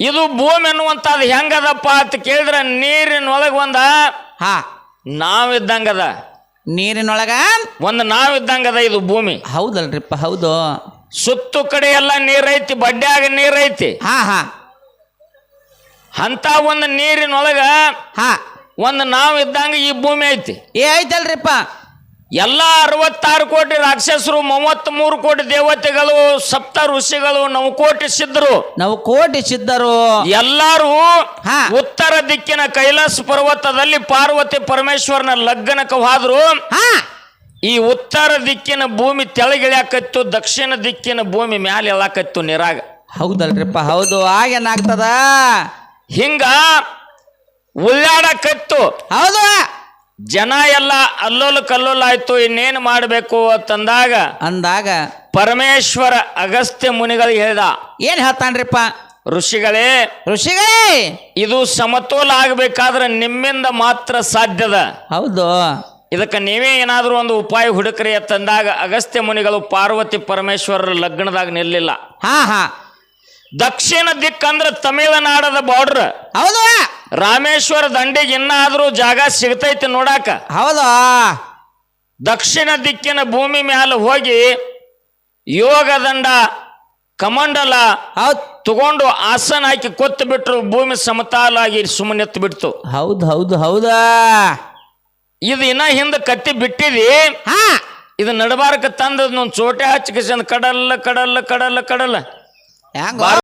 ಇದು ಭೂಮಿ ಅನ್ನುವಂಥದ್ದು ಹೆಂಗದಪ್ಪ ಅಂತ ಕೇಳಿದ್ರೆ ನೀರಿನೊಳಗೆ ಒಂದ ಹಾ. ನಾವಿದ್ದಂಗದ. ನೀರಿನೊಳಗ? ಒಂದು ನಾವಿದ್ದಂಗದ ಇದು ಭೂಮಿ. ಹೌದಲ್ರಿಪ್ಪ ಹೌದು. ಸುತ್ತು ಕಡೆ ಎಲ್ಲ ನೀರೈತಿ ಬಡ್ಡ್ಯಾಗ ನೀರೈತಿ. ಹಾ ಹಾ. ಅಂತ ಒಂದು ನೀರಿನೊಳಗ ಹಾ. ಒಂದು ನಾವಿದ್ದಂಗ ಈ ಭೂಮಿ ಐತಿ. ಏ ಐತಲ್ರಿಪ್ಪ. ಎಲ್ಲ ಅರವತ್ತಾರು ಕೋಟಿ ರಾಕ್ಷಸರು ಮೂವತ್ತ್ ಮೂರು ಕೋಟಿ ದೇವತೆಗಳು ಸಪ್ತ ಋಷಿಗಳು ನವಕೋಟಿ ಸಿದ್ಧರು ನಾವು ಕೋಟಿ ಸಿದ್ಧರು ಎಲ್ಲಾರು ಹಾ. ಉತ್ತರ ದಿಕ್ಕಿನ ಕೈಲಾಸ ಪರ್ವತದಲ್ಲಿ ಪಾರ್ವತಿ ಪರಮೇಶ್ವರನ ಲಗ್ನಕ್ಕೆ ಹೋದ್ರು. ಹಾ. ಈ ಉತ್ತರ ದಿಕ್ಕಿನ ಭೂಮಿ ತೆಳಗಿಳಿಯಾಕತ್ತು ದಕ್ಷಿಣ ದಿಕ್ಕಿನ ಭೂಮಿ ಮ್ಯಾಲೆ ಎಳಾಕತ್ತು ನೀರಾಗ. ಹೌದಲ್ರಿಪ್ಪ ಹೌದು. ಆಗೇನಾಗ್ತದ ಹಿಂಗ ಉಳ್ಳಾಡಕತ್ತು. ಹೌದು. ಜನ ಎಲ್ಲ ಅಲ್ಲೋಲು ಕಲ್ಲೊಲ್ಲಾಯ್ತು ಆಯ್ತು ಇನ್ನೇನು ಮಾಡಬೇಕು ಅಂತಂದಾಗ ಅಂದಾಗ ಪರಮೇಶ್ವರ ಅಗಸ್ತ್ಯ ಮುನಿಗಳಿಗೆ ಹೇಳ್ದ ಏನ್ ಹೇಳ್ತಾನ್ರಿಪ್ಪ? ಋಷಿಗಳೇ ಋಷಿಗಳೇ! ಇದು ಸಮತೋಲ ಆಗಬೇಕಾದ್ರೆ ನಿಮ್ಮಿಂದ ಮಾತ್ರ ಸಾಧ್ಯದ ಹೌದು. ಇದಕ್ಕೆ ನೀವೇ ಏನಾದರೂ ಒಂದು ಉಪಾಯ ಹುಡುಕ್ರಿ ಅಂತಂದಾಗ ಅಗಸ್ತ್ಯ ಮುನಿಗಳು ಪಾರ್ವತಿ ಪರಮೇಶ್ವರರ ಲಗ್ನದಾಗ ನಿಲ್ಲಿಲ್ಲ. ಹಾ ಹಾ. ದಕ್ಷಿಣ ದಿಕ್ಕಂದ್ರೆ ತಮಿಳುನಾಡದ ಬಾರ್ಡರ್ ಹೌದು. ರಾಮೇಶ್ವರ ದಂಡಿಗೆ ಇನ್ನಾದ್ರೂ ಜಾಗ ಸಿಗ್ತೈತಿ ನೋಡಾಕ. ಹೌದು. ದಕ್ಷಿಣ ದಿಕ್ಕಿನ ಭೂಮಿ ಮ್ಯಾಲ ಹೋಗಿ ಯೋಗದಂಡ ಕಮಂಡಲ ಹೌದ್. ತಗೊಂಡು ಆಸನ ಹಾಕಿ ಕೊತ್ತು ಬಿಟ್ರು ಭೂಮಿ ಸಮತಾಲಾಗಿ ಸುಮ್ಮನೆತ್ತು ಬಿಡ್ತು. ಹೌದು ಹೌದು ಹೌದಾ. ಇದು ಇನ್ನ ಹಿಂದೆ ಕತ್ತಿ ಬಿಟ್ಟಿದಿ. ಹಾ. ಇದು ನಡಬಾರಕ ತಂದ ಚೋಟೆ ಹಚ್ಚಿ ಕಡಲ್ಲ ಕಡಲ್ಲ ಕಡಲ್ಲ ಕಡಲ್ಲ